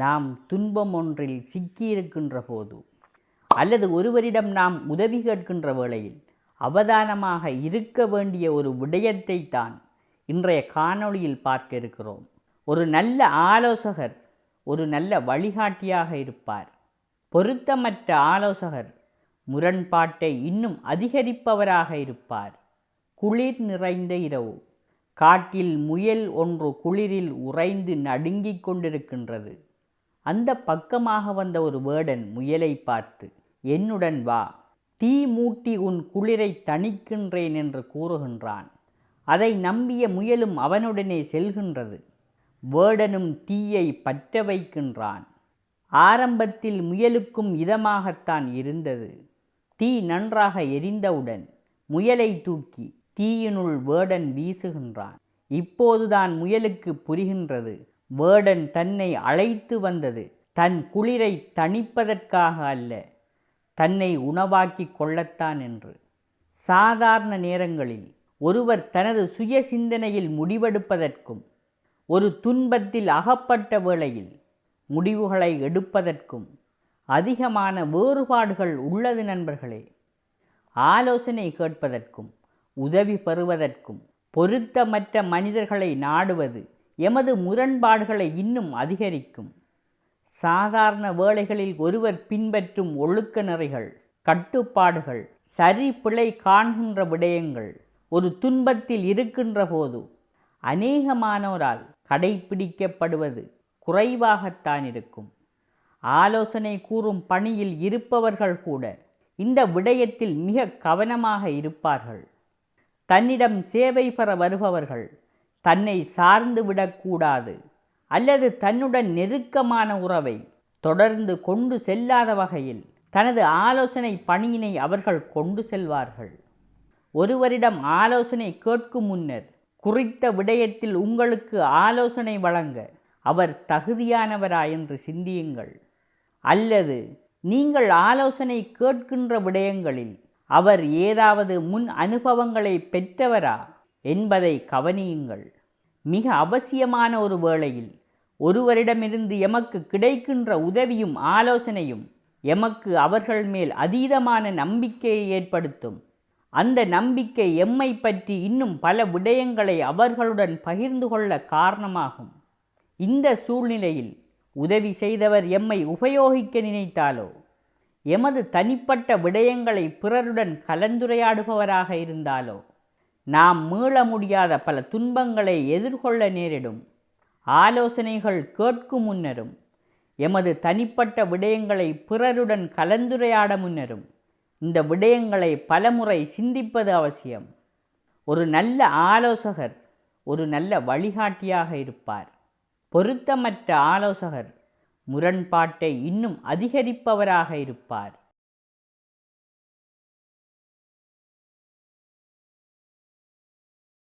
நாம் துன்பம் ஒன்றில் சிக்கியிருக்கின்ற போது அல்லது ஒருவரிடம் நாம் உதவி கேட்கின்ற வேளையில் அவதானமாக இருக்க வேண்டிய ஒரு விடயத்தை தான் இன்றைய காணொளியில் பார்க்க இருக்கிறோம். ஒரு நல்ல ஆலோசகர் ஒரு நல்ல வழிகாட்டியாக இருப்பார். பொருத்தமற்ற ஆலோசகர் முரண்பாட்டை இன்னும் அதிகரிப்பவராக இருப்பார். குளிர் நிறைந்த இரவு காட்டில் முயல் ஒன்று குளிரில் உறைந்து நடுங்கிக் கொண்டிருக்கின்றது. அந்த பக்கமாக வந்த ஒரு வேடன் முயலை பார்த்து என்னுடன் வா தீ மூட்டி உன் குளிரை தணிக்கின்றேன் என்று கூறுகின்றான். அதை நம்பிய முயலும் அவனுடனே செல்கின்றது. வேடனும் தீயை பற்ற வைக்கின்றான். ஆரம்பத்தில் முயலுக்கும் இதமாகத்தான் இருந்தது. தீ நன்றாக எரிந்தவுடன் முயலை தூக்கி தீயினுள் வேடன் வீசுகின்றான். இப்போதுதான் முயலுக்கு புரிகின்றது. வேடன் தன்னை அழைத்து வந்தது. தன் குளிரை தணிப்பதற்காக அல்ல தன்னை உணவாக்கி கொள்ளத்தான் என்று. சாதாரண நேரங்களில் ஒருவர் தனது சுய சிந்தனையில் முடிவெடுப்பதற்கும் ஒரு துன்பத்தில் அகப்பட்ட வேளையில் முடிவுகளை எடுப்பதற்கும் அதிகமான வேறுபாடுகள் உள்ளது நண்பர்களே. ஆலோசனை கேட்பதற்கும் உதவி பெறுவதற்கும் பொருத்தமற்ற மனிதர்களை நாடுவது எமது முரண்பாடுகளை இன்னும் அதிகரிக்கும். சாதாரண வேளைகளில் ஒருவர் பின்பற்றும் ஒழுக்க நெறிகள் கட்டுப்பாடுகள் சரி பிழை காண்கின்ற விடயங்கள் ஒரு துன்பத்தில் இருக்கின்ற போது அநேகமானோரால் கடைபிடிக்கப்படுவது குறைவாகத்தான் இருக்கும். ஆலோசனை கூறும் பணியில் இருப்பவர்கள் கூட இந்த விடயத்தில் மிக கவனமாக இருப்பார்கள். தன்னிடம் சேவை பெற வருபவர்கள் தன்னை சார்ந்து விடக்கூடாது அல்லது தன்னுடன் நெருக்கமான உறவை தொடர்ந்து கொண்டு செல்லாத வகையில் தனது ஆலோசனை பணியினை அவர்கள் கொண்டு செல்வார்கள். ஒருவரிடம் ஆலோசனை கேட்கும் முன்னர் குறித்த விடயத்தில் உங்களுக்கு ஆலோசனை வழங்க அவர் தகுதியானவரா என்று சிந்தியுங்கள். அல்லது நீங்கள் ஆலோசனை கேட்கின்ற விடயங்களில் அவர் ஏதாவது முன் அனுபவங்களை பெற்றவரா? என்பதை கவனியுங்கள். மிக அவசியமான ஒரு வேளையில் ஒருவரிடமிருந்து எமக்கு கிடைக்கின்ற உதவியும் ஆலோசனையும் எமக்கு அவர்கள் மேல் அதீதமான நம்பிக்கையை ஏற்படுத்தும். அந்த நம்பிக்கை எம்மை பற்றி இன்னும் பல விடயங்களை அவர்களுடன் பகிர்ந்து கொள்ள காரணமாகும். இந்த சூழ்நிலையில் உதவி செய்தவர் எம்மை உபயோகிக்க நினைத்தாலோ எமது தனிப்பட்ட விடயங்களை பிறருடன் கலந்துரையாடுபவராக இருந்தாலோ நாம் மீள முடியாத பல துன்பங்களை எதிர்கொள்ள நேரிடும். ஆலோசனைகள் கேட்கும் முன்னரும் எமது தனிப்பட்ட விடயங்களை பிறருடன் கலந்துரையாட முன்னரும். இந்த விடயங்களை பலமுறை சிந்திப்பது அவசியம். ஒரு நல்ல ஆலோசகர் ஒரு நல்ல வழிகாட்டியாக இருப்பார். பொருத்தமற்ற ஆலோசகர் முரண்பாட்டை இன்னும் அதிகரிப்பவராக இருப்பார்.